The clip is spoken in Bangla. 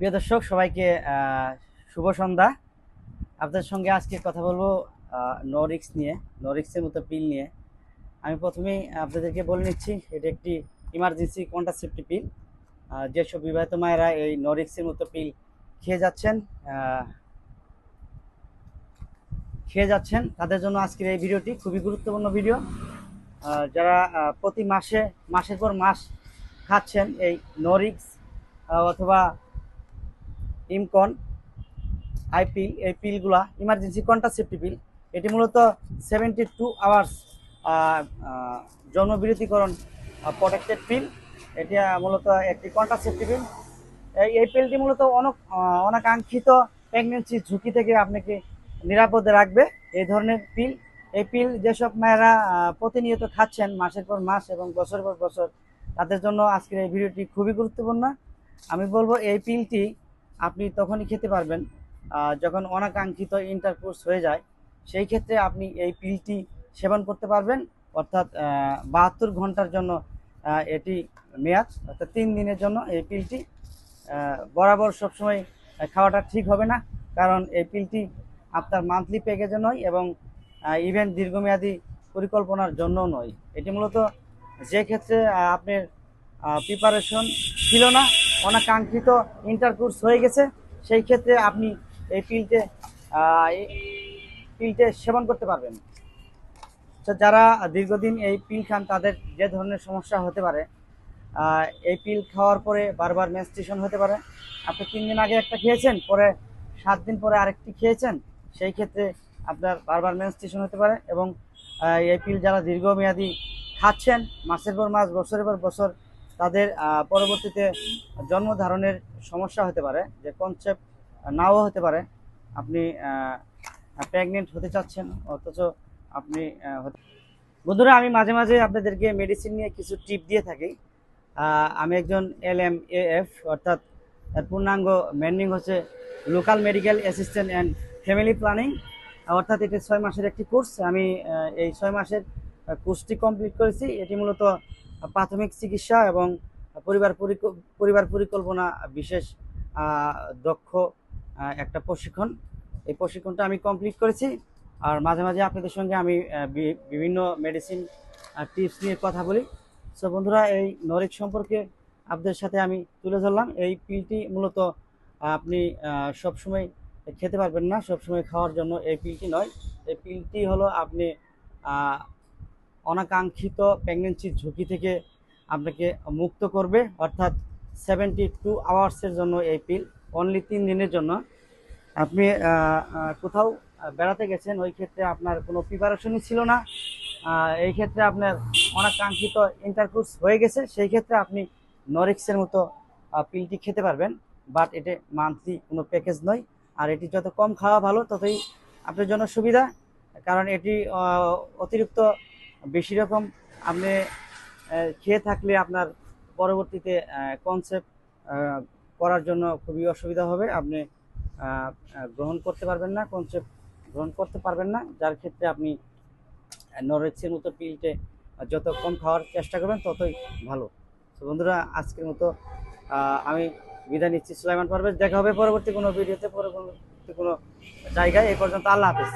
প্রিয় দর্শক, সবাইকে শুভ সন্ধ্যা। আপনাদের সঙ্গে আজকে কথা বলব নরিক্স নিয়ে নরিক্সের মতো পিল নিয়ে। আমি প্রথমেই আপনাদেরকে বলে নিচ্ছি, এটা একটি ইমার্জেন্সি কন্ট্রাসেপ্টিভ পিল। যেসব বিবাহিত মায়েরা এই নরিক্সের মতো পিল খেয়ে যাচ্ছেন খেয়ে যাচ্ছেন, তাদের জন্য আজকের এই ভিডিওটি খুবই গুরুত্বপূর্ণ ভিডিও। যারা প্রতি মাসে, মাসের পর মাস খাচ্ছেন এই নরিক্স অথবা ইমকন, আই পিল, এই পিলগুলা ইমার্জেন্সি কন্ট্রাসেপ্টিভ পিল। এটি মূলত সেভেন্টি টু আওয়ার্স জন্মবিরতিকরণ প্রোটেক্টেড পিল। এটি মূলত একটি কন্ট্রাসেপ্টিভ পিল। এই এই পিলটি মূলত অনেক অনাকাঙ্ক্ষিত প্রেগনেন্সি ঝুঁকি থেকে আপনাকে নিরাপদে রাখবে। এই ধরনের পিল, এই পিল যেসব মায়েরা প্রতিনিয়ত খাচ্ছেন মাসের পর মাস এবং বছর পর বছর, তাদের জন্য আজকের এই ভিডিওটি খুবই গুরুত্বপূর্ণ। আমি বলব এই পিলটি আপনি তখনই খেতে পারবেন। যখন অনাকাঙ্ক্ষিত ইন্টারকোর্স হয়ে যায়, সেই ক্ষেত্রে আপনি এই পিলটি সেবন করতে পারবেন। অর্থাৎ বাহাত্তর ঘণ্টার জন্য এটি মেয়াদ, অর্থাৎ তিন দিনের জন্য এই পিলটি বরাবর সবসময় খাওয়াটা ঠিক হবে না। কারণ এই পিলটি আপনার মান্থলি প্যাকেজে নয় এবং ইভেন দীর্ঘমেয়াদী পরিকল্পনার জন্য নয়। এটি মূলত যে ক্ষেত্রে আপনার প্রিপারেশন ছিল না অনাকাঙ্ক্ষিত ইন্টারকোর্স হয়ে গেছে, সেই ক্ষেত্রে আপনি এই পিলটে পিলটে সেবন করতে পারবেন। যারা দীর্ঘদিন এই পিল খান, তাদের যে ধরনের সমস্যা হতে পারে এই পিল খাওয়ার পরে বারবার মেনস্ট্রেশন হতে পারে। আপনি তিন দিন আগে একটা খেয়েছেন, পরে সাত দিন পরে আরেকটি খেয়েছেন, সেই ক্ষেত্রে আপনার বারবার মেনস্ট্রেশন হতে পারে এবং এই পিল যারা দীর্ঘমেয়াদী খাচ্ছেন, মাসের পর মাস, বছরের পর বছর তাদের পরবর্তীতে জন্মধারণের সমস্যা হতে পারে, যে কনসেপ্ট নাও হতে পারে। আপনি প্রেগনেন্ট হতে চাচ্ছেন, অথচ আপনি বন্ধুরা, আমি মাঝে মাঝে আপনাদেরকে মেডিসিন নিয়ে কিছু টিপ দিয়ে থাকি। আমি একজন এল এম এফ অর্থাৎ পূর্ণাঙ্গ মেন্ডিং হচ্ছে local medical assistant and family planning অর্থাৎ এটি ছয় মাসের একটি কোর্স আমি এই ছয় মাসের কোর্সটি কমপ্লিট করেছি। এটি মূলত প্রাথমিক চিকিৎসা এবং পরিবার পরিবার পরিকল্পনা বিশেষ দক্ষ একটা প্রশিক্ষণ। এই প্রশিক্ষণটা আমি কমপ্লিট করেছি। আর মাঝে মাঝে আপনাদের সঙ্গে আমি বিভিন্ন মেডিসিন টিপস নিয়ে কথা বলি। সো বন্ধুরা, এই নরিক সম্পর্কে আপনাদের সাথে আমি তুলে ধরলাম। এই পিলটি মূলত আপনি সবসময় খেতে পারবেন না। সবসময় খাওয়ার জন্য এই পিলটি নয়। এই পিলটি হলো আপনি অনাকাঙ্ক্ষিত প্রেগনেন্সির ঝুঁকি থেকে আপনাকে মুক্ত করবে। অর্থাৎ সেভেন্টি টু আওয়ার্সের জন্য এই পিল অনলি তিন দিনের জন্য। আপনি কোথাও বেড়াতে গেছেন, ওই ক্ষেত্রে আপনার কোনো প্রিপারেশনই ছিল না। এই ক্ষেত্রে আপনার অনাকাঙ্ক্ষিত ইন্টারকোর্স হয়ে গেছে। সেই ক্ষেত্রে আপনি নরিক্সের মতো পিলটি খেতে পারবেন। বাট এটি মান্থলি কোনো প্যাকেজ নয়। আর এটি যত কম খাওয়া ভালো, ততই আপনার জন্য সুবিধা। কারণ এটি অতিরিক্ত বেশি রকম আপনি খেয়ে থাকলে আপনার পরবর্তীতে কনসেপ্ট করার জন্য খুবই অসুবিধা হবে। আপনি গ্রহণ করতে পারবেন না কনসেপ্ট গ্রহণ করতে পারবেন না। যার ক্ষেত্রে আপনি নরেক্সের মতো পিলটে যত কম খাওয়ার চেষ্টা করবেন, ততই ভালো। তো বন্ধুরা, আজকের মতো আমি বিদায় নিচ্ছি সুলাইমান পারভেজ। দেখা হবে পরবর্তী কোনো ভিডিওতে, পরবর্তী কোনো জায়গায়। এ পর্যন্ত আল্লাহ হাফেজ।